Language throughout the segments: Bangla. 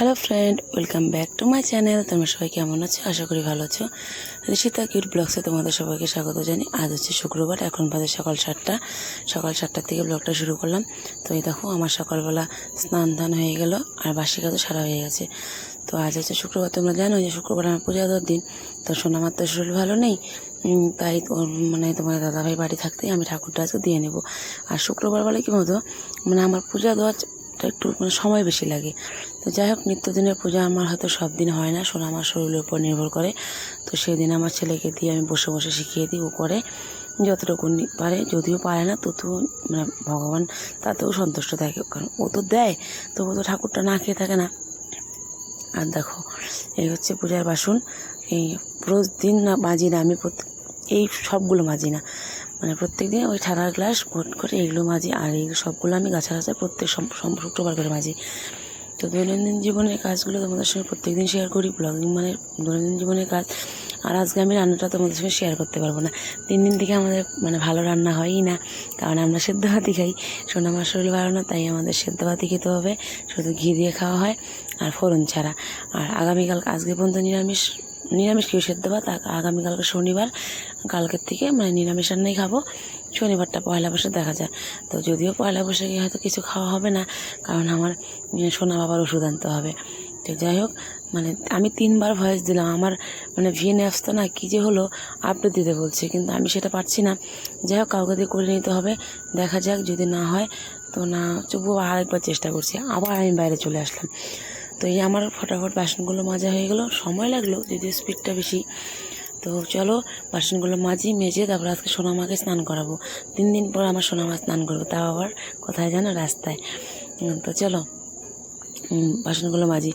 Hello friend, welcome back to my channel. তোমরা সবাই কেমন আছো? আশা করি ভালো আছো। ঋষিতা কিউট ব্লগসে তোমাদের সবাইকে স্বাগত জানি। আজ হচ্ছে শুক্রবার, এখন বাজে সকাল সাতটা। সকাল সাতটার থেকে ব্লগটা শুরু করলাম। তো এই দেখো, আমার সকালবেলা স্নান ধান হয়ে গেল, আর বাসি কাজও সারা হয়ে গেছে। তো আজ হচ্ছে শুক্রবার, তোমরা জানো যে শুক্রবার আমার পূজা দেওয়ার দিন। তো সোনামার তো শরীর ভালো নেই তাই মানে তোমার দাদাভাই বাড়ি থাকতেই আমি ঠাকুরটা আজকে দিয়ে নেব। আর শুক্রবার বলে কি মতো মানে আমার পূজা দেওয়ার একটু মানে সময় বেশি লাগে। তো যাই হোক, নিত্যদিনের পূজা আমার হয়তো সব দিন হয় না শোনা আমার শরীরের উপর নির্ভর করে। তো সেই দিন আমার ছেলেকে দিয়ে আমি বসে বসে শিখিয়ে দিই, ও করে। যতটুকু পারে, যদিও পারে না, তবুও মানে ভগবান তাতেও সন্তুষ্ট থাকে, কারণ ও তো দেয় তবু তো ঠাকুরটা না খেয়ে থাকে না। আর দেখো, এই হচ্ছে পূজার বাসন। এই রোজ দিন না, মাজি না, আমি এই সবগুলো মাজি না। মানে প্রত্যেক দিন ওই ঠান্ডার গ্লাস ভোট করে এগুলো মাজি, আর এই সবগুলো আমি গাছা গাছা প্রত্যেক শুক্রবার করে মাজি। তো দৈনন্দিন জীবনের কাজগুলো তোমাদের সঙ্গে প্রত্যেক দিন শেয়ার করি ব্লগিং মানে দৈনন্দিন জীবনের কাজ। আর আজকে আমি রান্নাটা তোমাদের সঙ্গে শেয়ার করতে পারব না। তিন দিন থেকে আমাদের মানে ভালো রান্না হয়ই না, কারণ আমরা সেদ্ধ ভাতই খাই। সোনা আমার শরীর ভালো না, তাই আমাদের সেদ্ধ ভাতই খেতে হবে, শুধু ঘি দিয়ে খাওয়া হয় আর ফোড়ন ছাড়া। আর আগামীকাল, আজকে পর্যন্ত নিরামিষ নিরামিষ কেউ সেদ্ধ ভাত আগামীকালকে শনিবার, কালকের থেকে মানে নিরামিষ রান্নাই খাব। শনিবারটা পয়লা বৈশাখ দেখা যায় তো যদিও পয়লা বৈশাখে হয়তো কিছু খাওয়া হবে না, কারণ আমার সোনা বাবার ওষুধ আনতে হবে। তো যাই হোক মানে আমি তিনবার ভয়েস দিলাম। আমার মানে ভিএন অ্যাপস তো না, কী যে হলো আপডেট দিতে বলছে, কিন্তু আমি সেটা পারছি না। যাই হোক, কাউকে দিয়ে করে নিতে হবে, দেখা যাক যদি না হয়, তো না, তবুও আরেকবার চেষ্টা করছি। আবার আমি বাইরে চলে আসলাম। তো এই আমার ফটাফট বাসনগুলো মাজা হয়ে গেলো, সময় লাগল, যদিও স্পিডটা বেশি। তো চলো, বাসনগুলো মাজি, মেজে, তারপর আজকে সোনামাকে স্নান করাবো। তিন দিন পর আমার সোনামা স্নান করব, তাও আবার কোথায় জানো রাস্তায়। তো চলো। বাসনগুলো মাজি।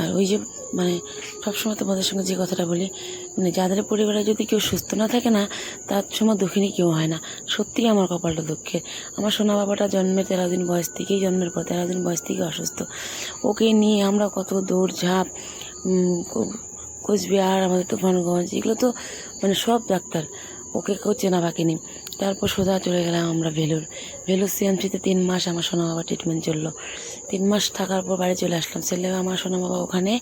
আর ওই যে মানে সবসময় তোমাদের সঙ্গে যে কথাটা বলি মানে যাদের পরিবারে যদি কেউ সুস্থ না থাকে না, তার সময় দুঃখিনী কেউ হয় না। সত্যিই আমার কপালটা দুঃখের। আমার সোনা বাবাটা জন্মের তেরো দিন বয়স থেকেই, জন্মের পর তেরো দিন বয়স থেকে অসুস্থ। ওকে নিয়ে আমরা কত দৌড় ঝাঁপ কোচবিহার, আমাদের তুফানগঞ্জ, এগুলো তো মানে সব ডাক্তার। ওকে কেউ চেনা বাকি নেই। তারপর সোজা চলে গেলাম আমরা ভেলুর। ভেলুর সিএমসিতে তিন মাস আমার সোনা বাবা ট্রিটমেন্ট চলল। তিন মাস থাকার পর বাড়ি চলে আসলাম। ছেলে আমার সোনা বাবা ওখানে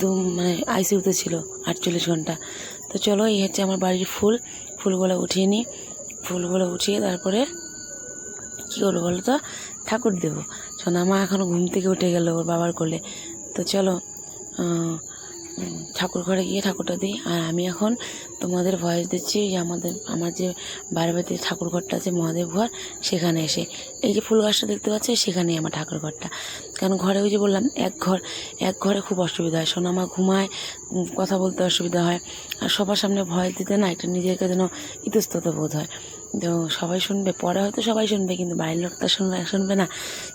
দু মানে আইসিউতে ছিল, আটচল্লিশ ঘণ্টা। তো চলো, এই হচ্ছে আমার বাড়ির ফুল। ফুলগুলো উঠিয়ে নিই। ফুলগুলো উঠিয়ে তারপরে কী করব বলো তো? ঠাকুর দেবো। সোনা মা এখনও ঘুম থেকে উঠে গেল ওর বাবার কোলে। তো চলো ঠাকুর ঘরে গিয়ে ঠাকুরটা দিই। আর আমি এখন তোমাদের ভয়েস দিচ্ছি যে আমাদের, আমার যে বাড়ি বাড়িতে ঠাকুর ঘরটা আছে, মহাদেব ঘর, সেখানে এসে। এই যে ফুল গাছটা দেখতে পাচ্ছ, সেখানেই আমার ঠাকুর ঘরটা কারণ ঘরে ওই যে বললাম, এক ঘর, এক ঘরে খুব অসুবিধা হয়। সোনামা ঘুমায় কথা বলতে অসুবিধা হয়। আর সবার সামনে ভয়েস দিতে না, একটা নিজেকে যেন ইতস্তত বোধ হয়। তো সবাই শুনবে, পরে হয়তো সবাই শুনবে, কিন্তু বাইরের লোক তো শুনবে শুনবে না।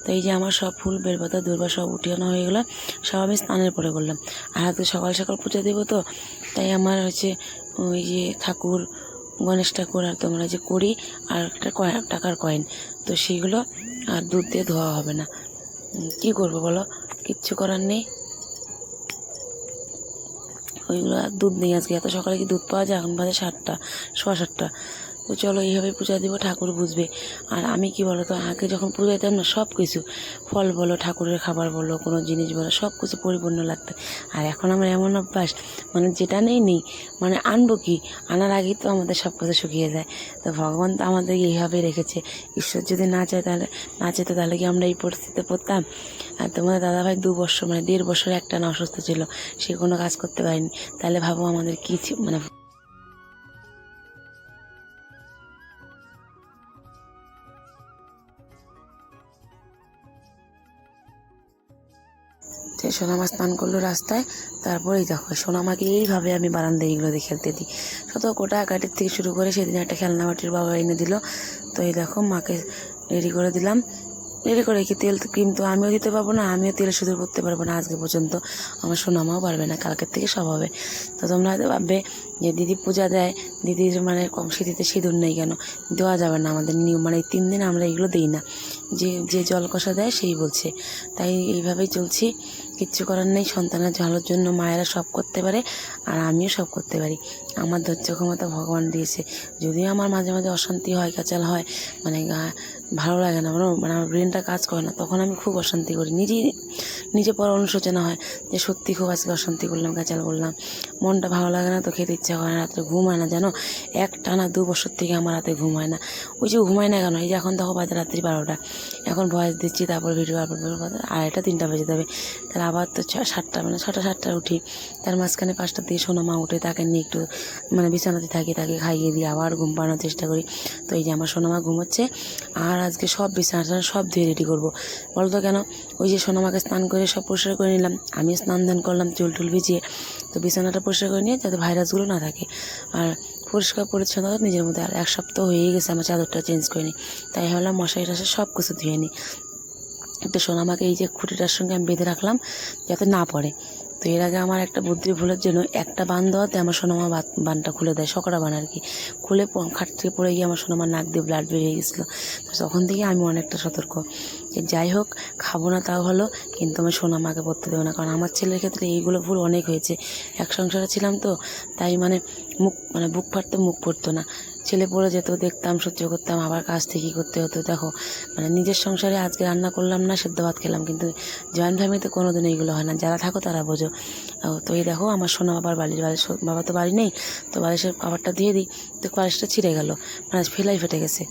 তো এই যে আমার সব ফুল বেলপাতা দুর্বা সব উঠিয়ানো হয়ে গেলো, সব আমি স্নানের পরে করলাম। আর হয়তো সকাল সকাল পুজো দেবো তো, তাই আমার হচ্ছে ওই যে ঠাকুর, গণেশ ঠাকুর আর তোমরা যে করি আর একটা টাকার কয়েন। তো সেইগুলো আর দুধ দিয়ে ধোয়া হবে না। কী করব বলো? কিচ্ছু করার নেই। ওইগুলো আর দুধ নেই আজকে। এত সকালে কি দুধ পাওয়া যায়? এখন বাজে সাতটা, সোয়া সাতটা। তো চলো এইভাবে পূজা দিব, ঠাকুর বুঝবে। আর আমি কি বলো তো আগে যখন পূজা দিতাম না সব কিছু ফল বলো, ঠাকুরের খাবার বলো, কোনো জিনিস বলো সব কিছু পরিপূর্ণ লাগতো। আর এখন আমার এমন অভ্যাস মানে যেটা নেই নেই। মানে আনব কি? আনার আগেই তো আমাদের সব কিছু শুকিয়ে যায়। তো ভগবান তো আমাদের এইভাবে রেখেছে। ঈশ্বর যদি না চায় তাহলে, না চাইতো তাহলে কি আমরা এই পরিস্থিতিতে পড়তাম? আর তোমাদের দাদাভাই দু বছর মানে দেড় বছর একটা না অসুস্থ ছিল, সে কোনো কাজ করতে পারেনি। তাহলে ভাবো আমাদের কী মানে সোনামা স্নান করল রাস্তায়। তারপরেই দেখো, সোনামাকে এইভাবে আমি বারান্দায় এগুলো দিয়ে খেলতে দিই। শত কোটা কাটির থেকে শুরু করে সেদিন একটা খেলনা বাটির বাবা এনে দিল। তো এই দেখো, মাকে রেডি করে দিলাম। রেডি করে কি তেল ক্রিম তো আমিও দিতে পারব না, আমিও তেল শুধু করতে পারব না আজকে পর্যন্ত। আমার সোনামাও পারবে না, কালকের থেকে সব হবে। তো তোমরা হয়তো ভাববে যে দিদি পূজা দেয় দিদির মানে কম সিঁথিতে সিঁদুর নেই কেন? দেওয়া যাবে না আমাদের নিয়ম মানে এই তিন দিন আমরা এগুলো দিই না। যে যে জল কষা দেয় সেই বলছে। তাই এইভাবেই চলছি। কিচ্ছু করার নেই, সন্তানের ভালোর জন্য মায়েরা সব করতে পারে আর আমিও সব করতে পারি। আমার ধৈর্য ক্ষমতা ভগবান দিয়েছে। যদিও আমার মাঝে মাঝে অশান্তি হয়, কাচাল হয় মানে ভালো লাগে না মানে আমার ব্রেনটা কাজ করে না, তখন আমি খুব অশান্তি করি। নিজেই নিজে পর অনুশোচনা হয় যে সত্যি খুব আজকে অশান্তি করলাম, কাচাল করলাম। মনটা ভালো লাগে না তো খেতে ইচ্ছা করে না, রাত্রে ঘুম হয় না, জানো? এক টানা দু বছর থেকে আমার রাতে ঘুম হয় না। ওই যে ঘুমায় না কেন? এই যে এখন দেখো বাজে রাত্রি বারোটা। এখন ভয়েস দিচ্ছি, তারপর ভিডিও আপলোড করব আড়াইটা তিনটা বেজে যাবে। তাহলে আবার তো সাতটা মানে ছটা সাতটায় উঠি। তার মাঝখানে পাঁচটা দিয়ে শোনো মা উঠে তাকে নিয়ে একটু মানে বিছানাতে থাকি, তাকে খাইয়ে দিয়ে আবার ঘুম পাড়ানোর চেষ্টা করি। তো এই যে আমার সোনামা ঘুমোচ্ছে, আর আজকে সব বিছানা সব ধুয়ে রেডি করব। বলতো কেন? ওই যে সোনামাকে স্নান করে সব পরিষ্কার করে নিলাম। আমি স্নান ধান করলাম, চুল টুল ভিজিয়ে। তো বিছানাটা পরিষ্কার করে নিয়ে যাতে ভাইরাসগুলো না থাকে। আর পরিষ্কার পরিচ্ছন্নতা নিজের মধ্যে। আর এক সপ্তাহ হয়েই গেছে, আমার চাদরটা চেঞ্জ করিনি। তাই ভাবলাম মশারি টাশাই সব কিছু ধুয়ে নিই। তো সোনামাকে এই যে খুঁটিটার সঙ্গে আমি বেঁধে রাখলাম যাতে না পড়ে। তো এর আগে আমার একটা বুদ্ধি ভুলের জন্য একটা বান দেওয়াতে আমার সোনামা বানটা খুলে দেয় সকরা বান আর কি। খুলে খাট থেকে পড়ে গিয়ে আমার সোনামার নাক দিয়ে ব্লাড বেরিয়ে গেছিল। তো তখন থেকে আমি অনেকটা সতর্ক। যাই হোক, খাব না তাও ভালো কিন্তু আমি সোনামাকে পড়তে দেবো না, কারণ আমার ছেলের ক্ষেত্রে এইগুলো ভুল অনেক হয়েছে। এক সংসারে ছিলাম তো, তাই মানে মুখ মানে বুক ফাটতে মুখ পড়তো না। ছেলে পড়ে যেত, দেখতাম, সহ্য করতাম, আবার কাজ থেকে করতে হতো, দেখো। মানে নিজের সংসারে আজকে রান্না করলাম না, সেদ্ধ ভাত খেলাম, কিন্তু জয়েন্ট ফ্যামিলিতে কোনো দিন এইগুলো হয় না। যারা থাকো তারা বোঝো। তো এই দেখো, আমার সোনা বাবার বাড়ির বালিশ বাবা তো বাড়ি নেই, তো বালিশের খাবারটা দিয়ে দিই, তো বালিশটা ছিঁড়ে গেল। মানে ফেলাই ফেটে গেছে।